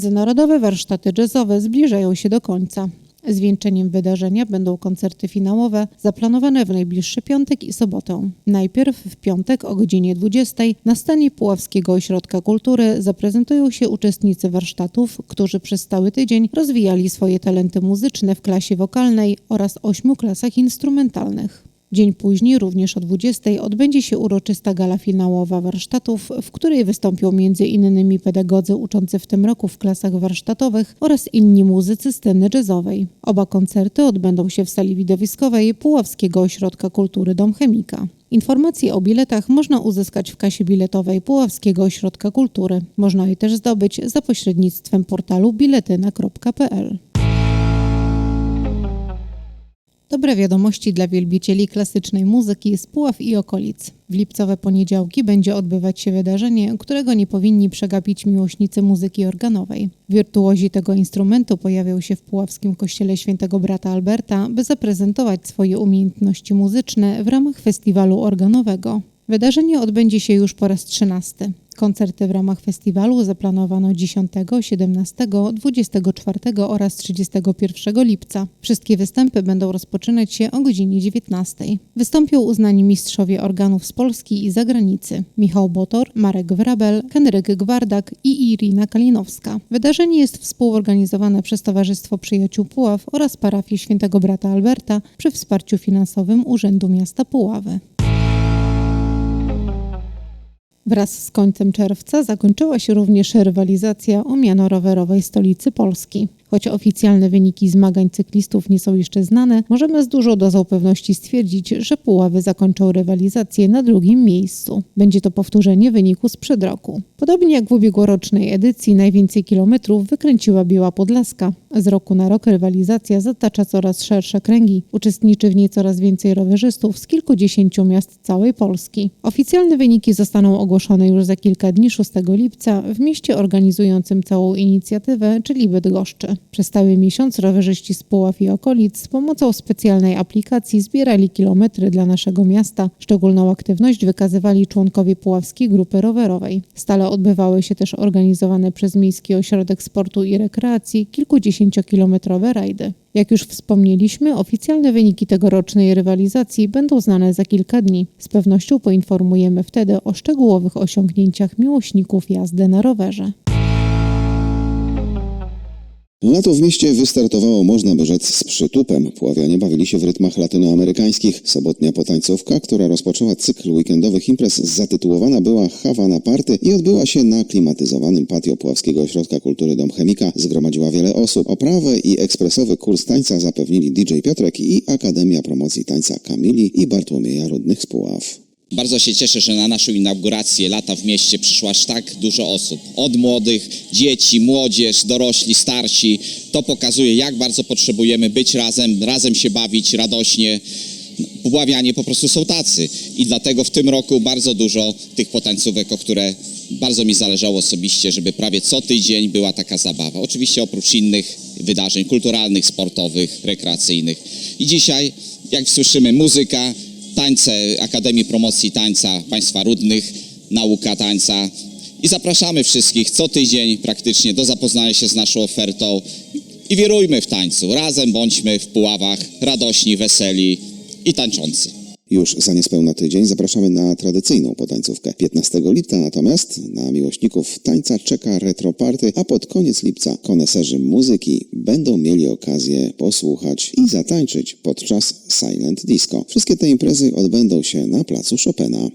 Międzynarodowe warsztaty jazzowe zbliżają się do końca. Zwieńczeniem wydarzenia będą koncerty finałowe zaplanowane w najbliższy piątek i sobotę. Najpierw w piątek o godzinie 20 na scenie Puławskiego Ośrodka Kultury zaprezentują się uczestnicy warsztatów, którzy przez cały tydzień rozwijali swoje talenty muzyczne w klasie wokalnej oraz ośmiu klasach instrumentalnych. Dzień później, również o 20, odbędzie się uroczysta gala finałowa warsztatów, w której wystąpią m.in. pedagodzy uczący w tym roku w klasach warsztatowych oraz inni muzycy sceny jazzowej. Oba koncerty odbędą się w sali widowiskowej Puławskiego Ośrodka Kultury Dom Chemika. Informacje o biletach można uzyskać w kasie biletowej Puławskiego Ośrodka Kultury. Można je też zdobyć za pośrednictwem portalu biletyna.pl. Dobre wiadomości dla wielbicieli klasycznej muzyki z Puław i okolic. W lipcowe poniedziałki będzie odbywać się wydarzenie, którego nie powinni przegapić miłośnicy muzyki organowej. Wirtuozi tego instrumentu pojawią się w Puławskim Kościele Świętego Brata Alberta, by zaprezentować swoje umiejętności muzyczne w ramach festiwalu organowego. Wydarzenie odbędzie się już po raz trzynasty. Koncerty w ramach festiwalu zaplanowano 10, 17, 24 oraz 31 lipca. Wszystkie występy będą rozpoczynać się o godzinie 19. Wystąpią uznani mistrzowie organów z Polski i zagranicy. Michał Botor, Marek Wrabel, Henryk Gwardak i Irina Kalinowska. Wydarzenie jest współorganizowane przez Towarzystwo Przyjaciół Puław oraz parafię Świętego Brata Alberta przy wsparciu finansowym Urzędu Miasta Puławy. Wraz z końcem czerwca zakończyła się również rywalizacja o miano rowerowej stolicy Polski. Choć oficjalne wyniki zmagań cyklistów nie są jeszcze znane, możemy z dużą dozą pewności stwierdzić, że Puławy zakończą rywalizację na drugim miejscu. Będzie to powtórzenie wyniku sprzed roku. Podobnie jak w ubiegłorocznej edycji, najwięcej kilometrów wykręciła Biała Podlaska. Z roku na rok rywalizacja zatacza coraz szersze kręgi. Uczestniczy w niej coraz więcej rowerzystów z kilkudziesięciu miast całej Polski. Oficjalne wyniki zostaną ogłoszone już za kilka dni 6 lipca w mieście organizującym całą inicjatywę, czyli Bydgoszczy. Przez cały miesiąc rowerzyści z Puław i okolic z pomocą specjalnej aplikacji zbierali kilometry dla naszego miasta. Szczególną aktywność wykazywali członkowie Puławskiej Grupy Rowerowej. Stale odbywały się też organizowane przez Miejski Ośrodek Sportu i Rekreacji kilkudziesięciokilometrowe rajdy. Jak już wspomnieliśmy, oficjalne wyniki tegorocznej rywalizacji będą znane za kilka dni. Z pewnością poinformujemy wtedy o szczegółowych osiągnięciach miłośników jazdy na rowerze. Lato w mieście wystartowało, można by rzec, z przytupem. Puławianie bawili się w rytmach latynoamerykańskich. Sobotnia potańcówka, która rozpoczęła cykl weekendowych imprez, zatytułowana była Havana Party i odbyła się na klimatyzowanym patio Puławskiego Ośrodka Kultury Dom Chemika. Zgromadziła wiele osób. Oprawę i ekspresowy kurs tańca zapewnili DJ Piotrek i Akademia Promocji Tańca Kamili i Bartłomieja Rudnych z Puław. Bardzo się cieszę, że na naszą inaugurację lata w mieście przyszło aż tak dużo osób. Od młodych, dzieci, młodzież, dorośli, starsi. To pokazuje, jak bardzo potrzebujemy być razem, razem się bawić radośnie. Puławianie po prostu są tacy. I dlatego w tym roku bardzo dużo tych potańcówek, o które bardzo mi zależało osobiście, żeby prawie co tydzień była taka zabawa. Oczywiście oprócz innych wydarzeń kulturalnych, sportowych, rekreacyjnych. I dzisiaj, jak słyszymy, muzyka, tańce Akademii Promocji Tańca Państwa Rudnych, nauka tańca. I zapraszamy wszystkich co tydzień praktycznie do zapoznania się z naszą ofertą i wirujmy w tańcu. Razem bądźmy w Puławach radośni, weseli i tańczący. Już za niespełna tydzień zapraszamy na tradycyjną potańcówkę. 15 lipca natomiast na miłośników tańca czeka retro party, a pod koniec lipca koneserzy muzyki będą mieli okazję posłuchać i zatańczyć podczas Silent Disco. Wszystkie te imprezy odbędą się na placu Chopina.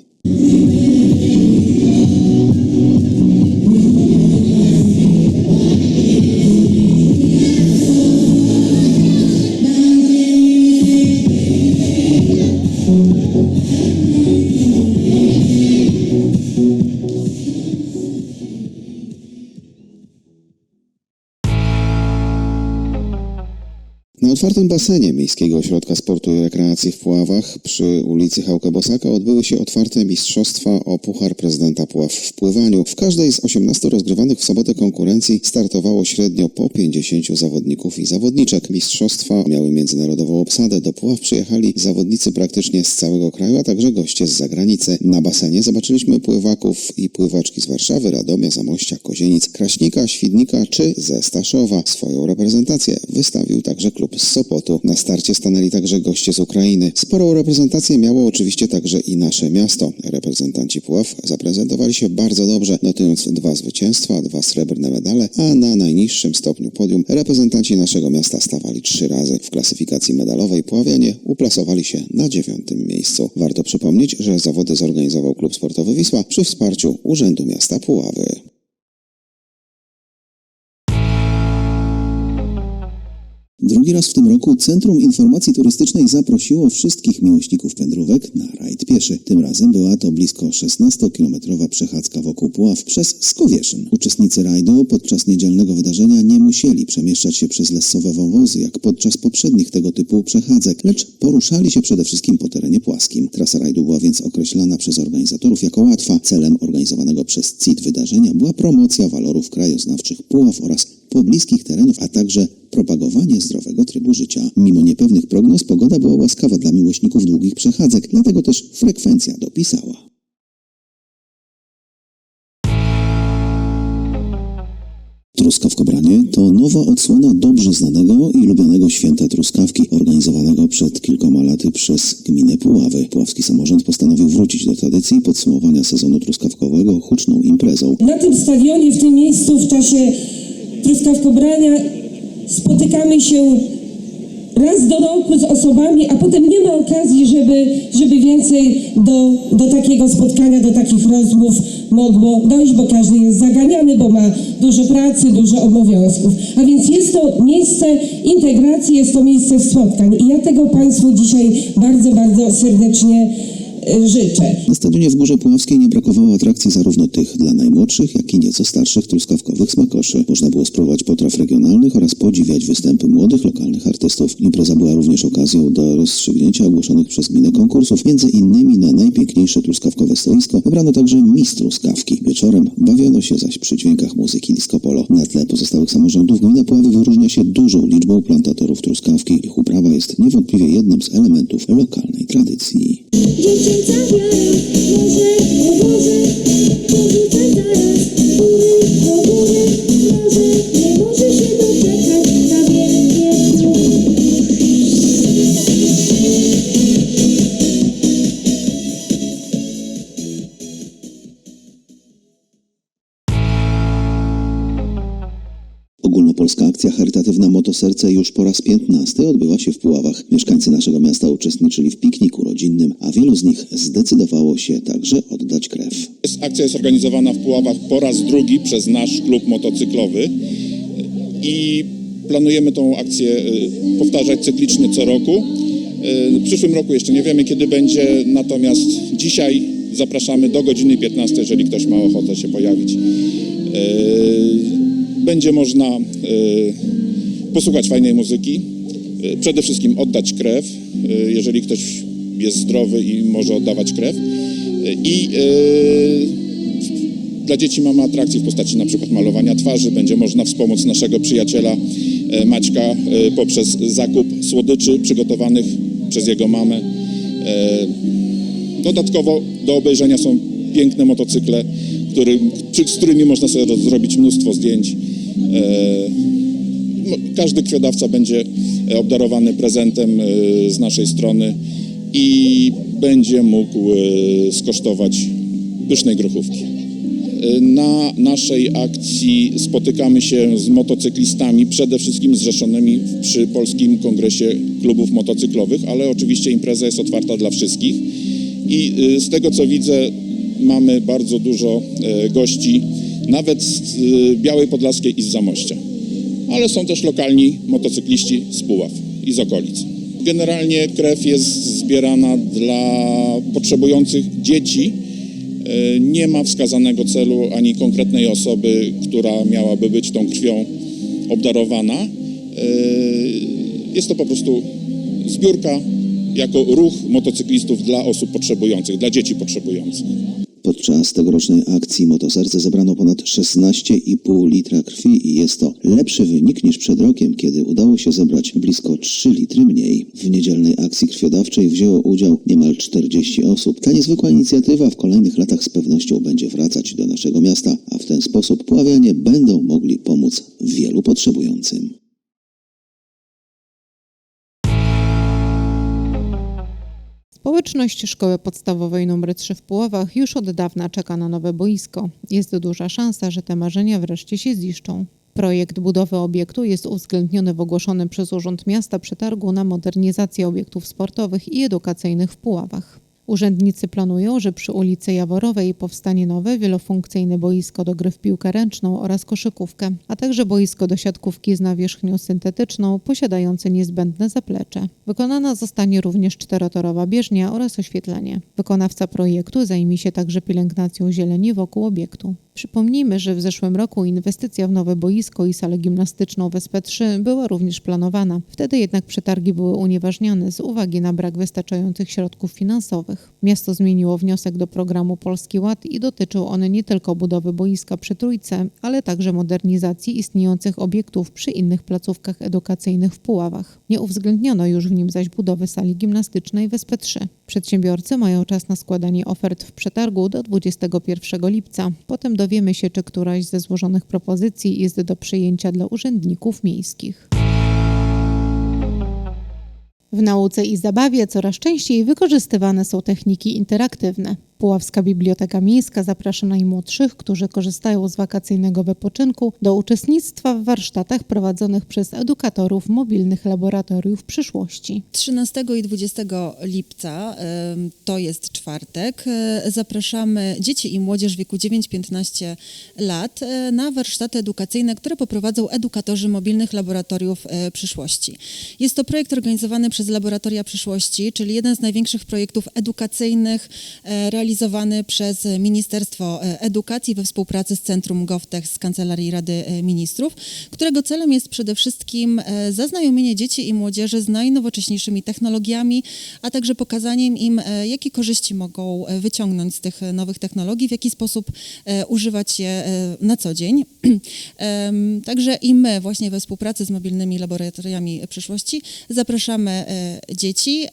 Otwartym basenie Miejskiego Ośrodka Sportu i Rekreacji w Puławach przy ulicy Hałkę Bosaka odbyły się otwarte mistrzostwa o Puchar Prezydenta Puław w pływaniu. W każdej z 18 rozgrywanych w sobotę konkurencji startowało średnio po 50 zawodników i zawodniczek. Mistrzostwa miały międzynarodową obsadę. Do Puław przyjechali zawodnicy praktycznie z całego kraju, a także goście z zagranicy. Na basenie zobaczyliśmy pływaków i pływaczki z Warszawy, Radomia, Zamościa, Kozienic, Kraśnika, Świdnika czy ze Staszowa. Swoją reprezentację wystawił także klub z Sopotu. Na starcie stanęli także goście z Ukrainy. Sporą reprezentację miało oczywiście także i nasze miasto. Reprezentanci Puław zaprezentowali się bardzo dobrze, notując dwa zwycięstwa, dwa srebrne medale, a na najniższym stopniu podium reprezentanci naszego miasta stawali trzy razy. W klasyfikacji medalowej Puławianie uplasowali się na dziewiątym miejscu. Warto przypomnieć, że zawody zorganizował klub sportowy Wisła przy wsparciu Urzędu Miasta Puławy. Drugi raz w tym roku Centrum Informacji Turystycznej zaprosiło wszystkich miłośników wędrówek na rajd pieszy. Tym razem była to blisko 16-kilometrowa przechadzka wokół Puław przez Skowieszyn. Uczestnicy rajdu podczas niedzielnego wydarzenia nie musieli przemieszczać się przez lesowe wąwozy, jak podczas poprzednich tego typu przechadzek, lecz poruszali się przede wszystkim po terenie płaskim. Trasa rajdu była więc określana przez organizatorów jako łatwa. Celem organizowanego przez CIT wydarzenia była promocja walorów krajoznawczych Puław oraz pobliskich terenów, a także propagowanie zdrowego trybu życia. Mimo niepewnych prognoz pogoda była łaskawa dla miłośników długich przechadzek, dlatego też frekwencja dopisała. Truskawkobranie to nowa odsłona dobrze znanego i lubianego święta truskawki, organizowanego przed kilkoma laty przez gminę Puławy. Puławski samorząd postanowił wrócić do tradycji podsumowania sezonu truskawkowego huczną imprezą. Na tym stadionie, w tym miejscu w czasie truskawkobrania spotykamy się raz do roku z osobami, a potem nie ma okazji, żeby, żeby więcej do, do takiego spotkania, do takich rozmów mogło dojść, bo każdy jest zaganiany, bo ma dużo pracy, dużo obowiązków. A więc jest to miejsce integracji, jest to miejsce spotkań i ja tego Państwu dzisiaj bardzo, bardzo serdecznie życzę. Na stadionie w Górze Puławskiej nie brakowało atrakcji zarówno tych dla najmłodszych, jak i nieco starszych truskawkowych smakoszy. Można było spróbować potraw regionalnych oraz podziwiać występy młodych lokalnych artystów. Impreza była również okazją do rozstrzygnięcia ogłoszonych przez gminę konkursów. Między innymi na najpiękniejsze truskawkowe stoisko wybrano także mistrz truskawki. Wieczorem bawiono się zaś przy dźwiękach muzyki disco polo. Na tle pozostałych samorządów gmina Puławy wyróżnia się dużą liczbą plantatorów truskawki. Ich uprawa jest niewątpliwie jednym z elementów lokalnej tradycji. Dziewczęca wiara, może, o Boże, Już po raz 15 odbyła się w Puławach. Mieszkańcy naszego miasta uczestniczyli w pikniku rodzinnym, a wielu z nich zdecydowało się także oddać krew. Akcja jest organizowana w Puławach po raz drugi przez nasz klub motocyklowy i planujemy tą akcję y, powtarzać cyklicznie co roku. Y, W przyszłym roku jeszcze nie wiemy kiedy będzie, natomiast dzisiaj zapraszamy do godziny 15, jeżeli ktoś ma ochotę się pojawić. Y, Będzie można posłuchać fajnej muzyki, y, przede wszystkim oddać krew, y, jeżeli ktoś jest zdrowy i może oddawać krew. Y, I dla dzieci mamy atrakcje w postaci na przykład malowania twarzy. Będzie można wspomóc naszego przyjaciela Maćka poprzez zakup słodyczy przygotowanych przez jego mamę. Dodatkowo do obejrzenia są piękne motocykle, który, z którymi można sobie zrobić mnóstwo zdjęć. Każdy krwiodawca będzie e, obdarowany prezentem e, z naszej strony i będzie mógł e, skosztować pysznej grochówki. Na naszej akcji spotykamy się z motocyklistami, przede wszystkim zrzeszonymi przy Polskim Kongresie Klubów Motocyklowych, ale oczywiście impreza jest otwarta dla wszystkich. I z tego co widzę, mamy bardzo dużo gości, nawet z Białej Podlaskiej i z Zamościa. Ale są też lokalni motocykliści z Puław i z okolic. Generalnie krew jest zbierana dla potrzebujących dzieci, E, Nie ma wskazanego celu ani konkretnej osoby, która miałaby być tą krwią obdarowana. E, Jest to po prostu zbiórka jako ruch motocyklistów dla osób potrzebujących, dla dzieci potrzebujących. Podczas tegorocznej akcji Motoserce zebrano ponad 16,5 litra krwi i jest to lepszy wynik niż przed rokiem, kiedy udało się zebrać blisko 3 litry mniej. W niedzielnej akcji krwiodawczej wzięło udział niemal 40 osób. Ta niezwykła inicjatywa w kolejnych latach z pewnością będzie wracać do naszego miasta, a w ten sposób Puławianie będą mogli pomóc wielu potrzebującym. Społeczność Szkoły Podstawowej nr 3 w Puławach już od dawna czeka na nowe boisko. Jest duża szansa, że te marzenia wreszcie się ziszczą. Projekt budowy obiektu jest uwzględniony w ogłoszonym przez Urząd Miasta przetargu na modernizację obiektów sportowych i edukacyjnych w Puławach. Urzędnicy planują, że przy ulicy Jaworowej powstanie nowe wielofunkcyjne boisko do gry w piłkę ręczną oraz koszykówkę, a także boisko do siatkówki z nawierzchnią syntetyczną posiadające niezbędne zaplecze. Wykonana zostanie również czterotorowa bieżnia oraz oświetlenie. Wykonawca projektu zajmie się także pielęgnacją zieleni wokół obiektu. Przypomnijmy, że w zeszłym roku inwestycja w nowe boisko i salę gimnastyczną w SP3 była również planowana. Wtedy jednak przetargi były unieważniane z uwagi na brak wystarczających środków finansowych. Miasto zmieniło wniosek do programu Polski Ład i dotyczył on nie tylko budowy boiska przy Trójce, ale także modernizacji istniejących obiektów przy innych placówkach edukacyjnych w Puławach. Nie uwzględniono już w nim zaś budowy sali gimnastycznej w SP3. Przedsiębiorcy mają czas na składanie ofert w przetargu do 21 lipca. Potem dowiemy się, czy któraś ze złożonych propozycji jest do przyjęcia dla urzędników miejskich. W nauce i zabawie coraz częściej wykorzystywane są techniki interaktywne. Puławska Biblioteka Miejska zaprasza najmłodszych, którzy korzystają z wakacyjnego wypoczynku, do uczestnictwa w warsztatach prowadzonych przez edukatorów mobilnych laboratoriów przyszłości. 13 i 20 lipca, to jest czwartek, e, zapraszamy dzieci i młodzież w wieku 9-15 lat e, na warsztaty edukacyjne, które poprowadzą edukatorzy mobilnych laboratoriów e, przyszłości. Jest to projekt organizowany przez Laboratoria Przyszłości, czyli jeden z największych projektów edukacyjnych e, realizowany przez Ministerstwo e, Edukacji we współpracy z Centrum GovTech z Kancelarii Rady e, Ministrów, którego celem jest przede wszystkim e, zaznajomienie dzieci i młodzieży z najnowocześniejszymi technologiami, a także pokazaniem im, jakie korzyści mogą wyciągnąć z tych nowych technologii, w jaki sposób używać je na co dzień. Także i my właśnie we współpracy z mobilnymi laboratoriami przyszłości zapraszamy dzieci,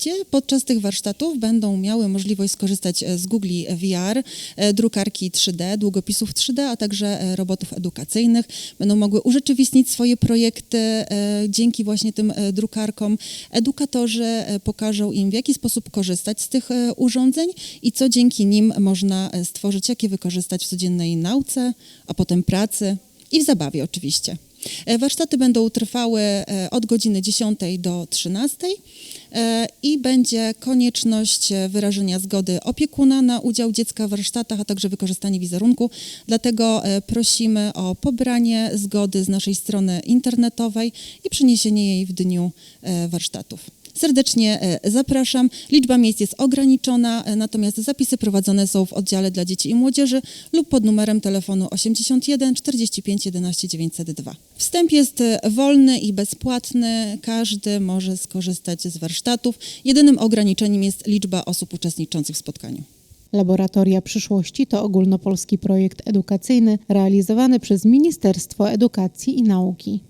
gdzie podczas tych warsztatów będą miały możliwość skorzystać e, z Google VR, e, drukarki 3D, długopisów 3D, a także e, robotów edukacyjnych. Będą mogły urzeczywistnić swoje projekty dzięki właśnie tym drukarkom. Edukatorzy pokażą im, w jaki sposób korzystać z tych urządzeń i co dzięki nim można stworzyć, jak je wykorzystać w codziennej nauce, a potem pracy i w zabawie oczywiście. Warsztaty będą trwały od godziny 10 do 13 e, i będzie konieczność e, wyrażenia zgody opiekuna na udział dziecka w warsztatach, a także wykorzystanie wizerunku. Dlatego e, prosimy o pobranie zgody z naszej strony internetowej i przeniesienie jej w dniu e, warsztatów. Serdecznie e, zapraszam. Liczba miejsc jest ograniczona, e, natomiast zapisy prowadzone są w oddziale dla dzieci i młodzieży lub pod numerem telefonu 81 45 11 902. Wstęp jest e, wolny i bezpłatny. Każdy może skorzystać z warsztatów. Jedynym ograniczeniem jest liczba osób uczestniczących w spotkaniu. Laboratoria Przyszłości to ogólnopolski projekt edukacyjny realizowany przez Ministerstwo Edukacji i Nauki.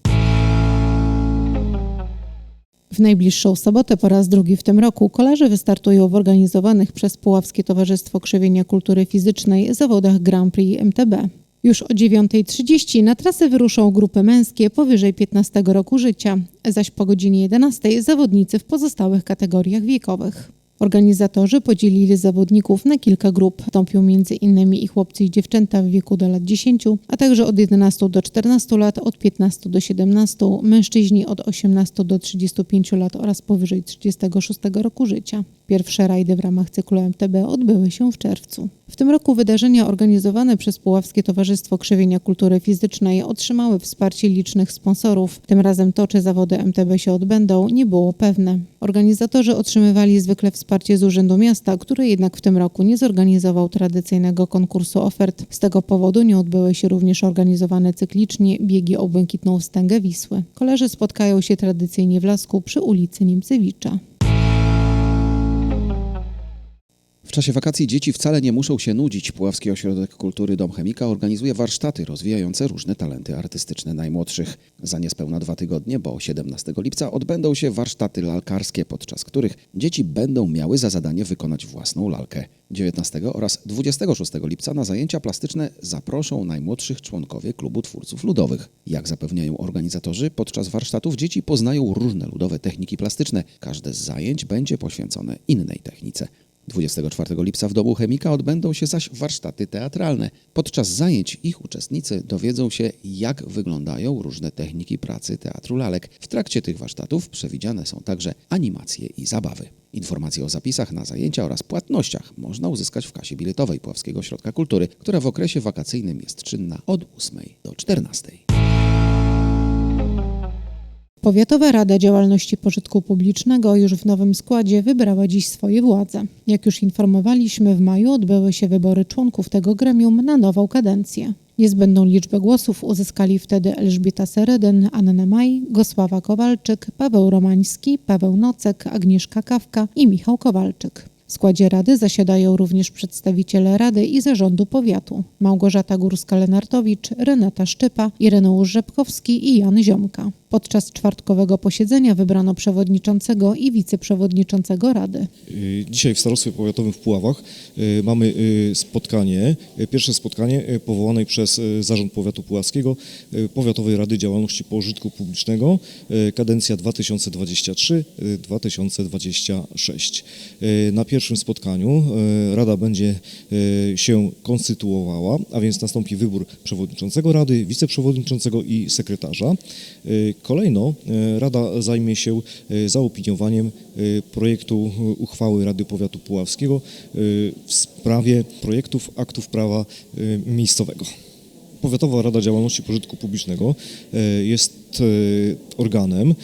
W najbliższą sobotę po raz drugi w tym roku kolarze wystartują w organizowanych przez Puławskie Towarzystwo Krzewienia Kultury Fizycznej zawodach Grand Prix MTB. Już o 9.30 na trasę wyruszą grupy męskie powyżej 15 roku życia, zaś po godzinie 11 zawodnicy w pozostałych kategoriach wiekowych. Organizatorzy podzielili zawodników na kilka grup. Wstąpią m.in. i chłopcy i dziewczęta w wieku do lat 10, a także od 11 do 14 lat, od 15 do 17, mężczyźni od 18 do 35 lat oraz powyżej 36 roku życia. Pierwsze rajdy w ramach cyklu MTB odbyły się w czerwcu. W tym roku wydarzenia organizowane przez Puławskie Towarzystwo Krzewienia Kultury Fizycznej otrzymały wsparcie licznych sponsorów. Tym razem to, czy zawody MTB się odbędą, nie było pewne. Organizatorzy otrzymywali zwykle wsparcie z Urzędu Miasta, który jednak w tym roku nie zorganizował tradycyjnego konkursu ofert. Z tego powodu nie odbyły się również organizowane cyklicznie biegi o błękitną wstęgę Wisły. Kolerzy spotkają się tradycyjnie w Lasku przy ulicy Niemcewicza. W czasie wakacji dzieci wcale nie muszą się nudzić. Puławski Ośrodek Kultury Dom Chemika organizuje warsztaty rozwijające różne talenty artystyczne najmłodszych. Za niespełna dwa tygodnie, bo 17 lipca odbędą się warsztaty lalkarskie, podczas których dzieci będą miały za zadanie wykonać własną lalkę. 19 oraz 26 lipca na zajęcia plastyczne zaproszą najmłodszych członkowie Klubu Twórców Ludowych. Jak zapewniają organizatorzy, podczas warsztatów dzieci poznają różne ludowe techniki plastyczne. Każde z zajęć będzie poświęcone innej technice. 24 lipca w Domu Chemika odbędą się zaś warsztaty teatralne. Podczas zajęć ich uczestnicy dowiedzą się, jak wyglądają różne techniki pracy teatru lalek. W trakcie tych warsztatów przewidziane są także animacje i zabawy. Informacje o zapisach na zajęcia oraz płatnościach można uzyskać w kasie biletowej Puławskiego Ośrodka Kultury, która w okresie wakacyjnym jest czynna od 8 do 14. Powiatowa Rada Działalności Pożytku Publicznego już w nowym składzie wybrała dziś swoje władze. Jak już informowaliśmy, w maju odbyły się wybory członków tego gremium na nową kadencję. Niezbędną liczbę głosów uzyskali wtedy Elżbieta Sereden, Anna Maj, Gosława Kowalczyk, Paweł Romański, Paweł Nocek, Agnieszka Kawka i Michał Kowalczyk. W składzie Rady zasiadają również przedstawiciele Rady i Zarządu Powiatu Małgorzata Górska-Lenartowicz, Renata Szczypa, Ireneusz Rzepkowski i Jan Ziomka. Podczas czwartkowego posiedzenia wybrano przewodniczącego i wiceprzewodniczącego Rady. Y, Dzisiaj w Starostwie Powiatowym w Puławach y, mamy y, spotkanie, pierwsze spotkanie powołanej przez Zarząd Powiatu Puławskiego Powiatowej Rady Działalności Pożytku Publicznego, kadencja 2023-2026. Y, Na pierwszym spotkaniu y, Rada będzie y, się konstytuowała, a więc nastąpi wybór przewodniczącego Rady, wiceprzewodniczącego i sekretarza. Y, Kolejno Rada zajmie się zaopiniowaniem projektu uchwały Rady Powiatu Puławskiego w sprawie projektów aktów prawa miejscowego. Powiatowa Rada Działalności Pożytku Publicznego e, jest e, organem e,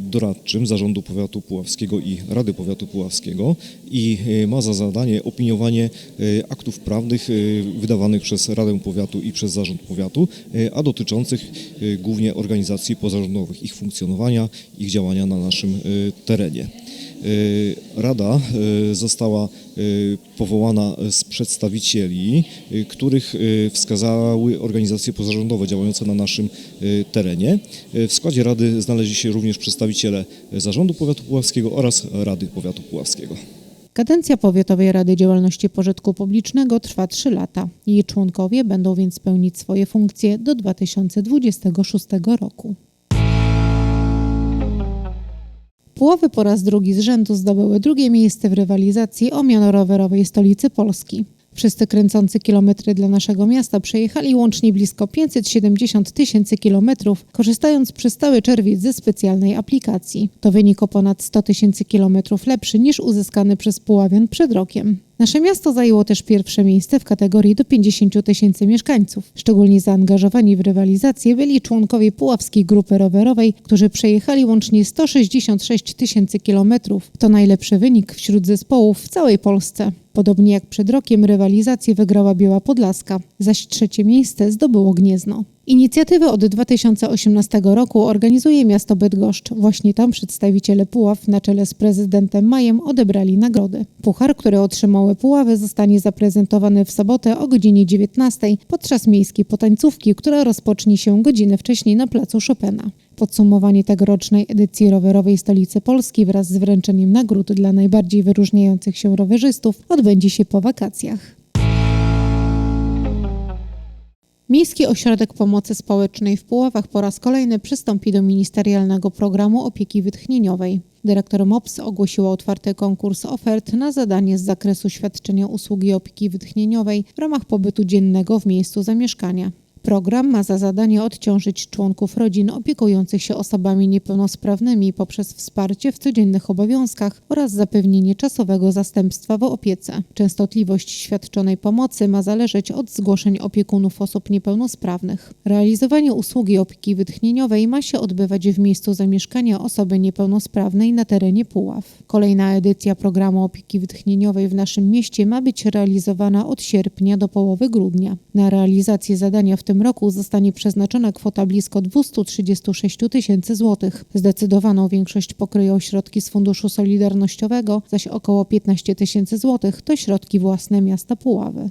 doradczym Zarządu Powiatu Puławskiego i Rady Powiatu Puławskiego i ma za zadanie opiniowanie aktów prawnych wydawanych przez Radę Powiatu i przez Zarząd Powiatu, a dotyczących głównie organizacji pozarządowych, ich funkcjonowania, ich działania na naszym terenie. Y, Rada y, została y, powołana z przedstawicieli, których wskazały organizacje pozarządowe działające na naszym terenie. W składzie Rady znaleźli się również przedstawiciele Zarządu Powiatu Puławskiego oraz Rady Powiatu Puławskiego. Kadencja Powiatowej Rady Działalności Pożytku Publicznego trwa 3 lata. Jej członkowie będą więc pełnić swoje funkcje do 2026 roku. Puławy po raz drugi z rzędu zdobyły drugie miejsce w rywalizacji o miano rowerowej stolicy Polski. Wszyscy kręcący kilometry dla naszego miasta przejechali łącznie blisko 570 tysięcy kilometrów, korzystając przez cały czerwiec ze specjalnej aplikacji. To wynik o ponad 100 tysięcy kilometrów lepszy niż uzyskany przez Puławian przed rokiem. Nasze miasto zajęło też pierwsze miejsce w kategorii do 50 tysięcy mieszkańców. Szczególnie zaangażowani w rywalizację byli członkowie Puławskiej Grupy Rowerowej, którzy przejechali łącznie 166 tysięcy kilometrów. To najlepszy wynik wśród zespołów w całej Polsce. Podobnie jak przed rokiem rywalizację wygrała Biała Podlaska, zaś trzecie miejsce zdobyło Gniezno. Inicjatywę od 2018 roku organizuje miasto Bydgoszcz. Właśnie tam przedstawiciele Puław na czele z prezydentem Majem odebrali nagrody. Puchar, który otrzymały Puławy zostanie zaprezentowany w sobotę o godzinie 19 podczas miejskiej potańcówki, która rozpocznie się godzinę wcześniej na placu Chopina. Podsumowanie tegorocznej edycji rowerowej stolicy Polski wraz z wręczeniem nagród dla najbardziej wyróżniających się rowerzystów odbędzie się po wakacjach. Miejski Ośrodek Pomocy Społecznej w Puławach po raz kolejny przystąpi do ministerialnego programu opieki wytchnieniowej. Dyrektor MOPS ogłosiła otwarty konkurs ofert na zadanie z zakresu świadczenia usługi opieki wytchnieniowej w ramach pobytu dziennego w miejscu zamieszkania. Program ma za zadanie odciążyć członków rodzin opiekujących się osobami niepełnosprawnymi poprzez wsparcie w codziennych obowiązkach oraz zapewnienie czasowego zastępstwa w opiece. Częstotliwość świadczonej pomocy ma zależeć od zgłoszeń opiekunów osób niepełnosprawnych. Realizowanie usługi opieki wytchnieniowej ma się odbywać w miejscu zamieszkania osoby niepełnosprawnej na terenie Puław. Kolejna edycja programu opieki wytchnieniowej w naszym mieście ma być realizowana od sierpnia do połowy grudnia. Na realizację zadania w tym roku zostanie przeznaczona kwota blisko 236 tysięcy złotych. Zdecydowaną większość pokryją środki z Funduszu Solidarnościowego, zaś około 15 tysięcy złotych to środki własne miasta Puławy.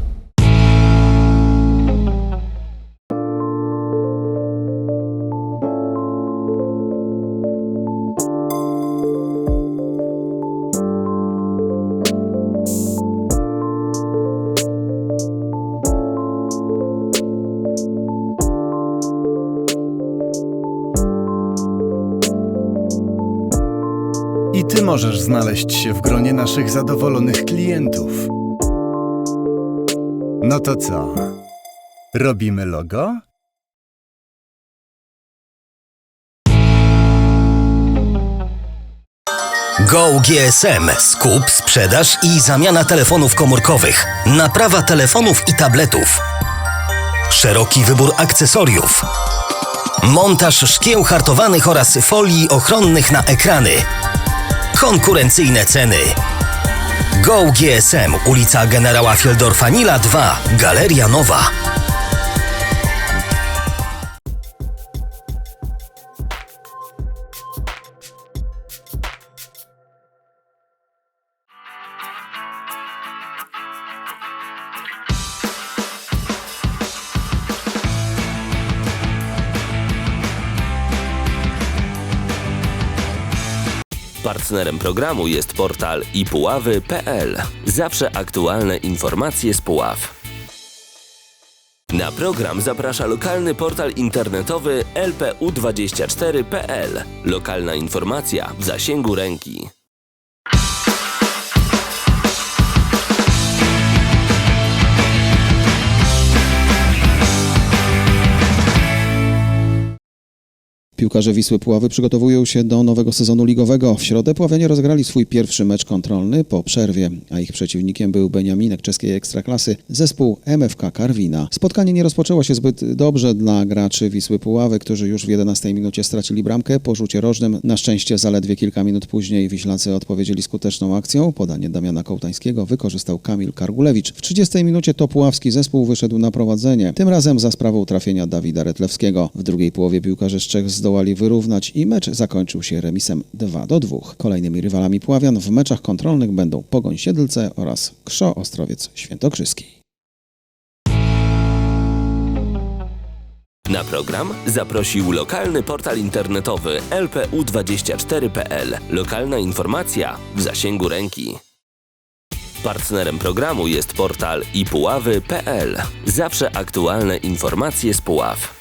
Możesz znaleźć się w gronie naszych zadowolonych klientów. No to co? Robimy logo? Go GSM. Skup, sprzedaż i zamiana telefonów komórkowych. Naprawa telefonów i tabletów. Szeroki wybór akcesoriów. Montaż szkieł hartowanych oraz folii ochronnych na ekrany. Konkurencyjne ceny. Go GSM, ulica Generała Fieldorfa Nila 2, Galeria Nowa. Partnerem programu jest portal ipuławy.pl. Zawsze aktualne informacje z Puław. Na program zaprasza lokalny portal internetowy lpu24.pl. Lokalna informacja w zasięgu ręki. Piłkarze Wisły Puławy przygotowują się do nowego sezonu ligowego. W środę Puławianie rozegrali swój pierwszy mecz kontrolny po przerwie, a ich przeciwnikiem był Beniaminek czeskiej ekstraklasy, zespół MFK Karwina. Spotkanie nie rozpoczęło się zbyt dobrze dla graczy Wisły Puławy, którzy już w 11 minucie stracili bramkę po rzucie rożnym. Na szczęście zaledwie kilka minut później Wiślacy odpowiedzieli skuteczną akcją. Podanie Damiana Kołtańskiego wykorzystał Kamil Kargulewicz. W 30 minucie to puławski zespół wyszedł na prowadzenie, tym razem za sprawą trafienia Dawida Retlewskiego. W drugiej połowie piłkarze z Czech zdołali wyrównać i mecz zakończył się remisem 2 do 2. Kolejnymi rywalami Puławian w meczach kontrolnych będą Pogoń Siedlce oraz Krzo Ostrowiec Świętokrzyski. Na program zaprosił lokalny portal internetowy lpu24.pl. Lokalna informacja w zasięgu ręki. Partnerem programu jest portal ipuławy.pl. Zawsze aktualne informacje z Puław.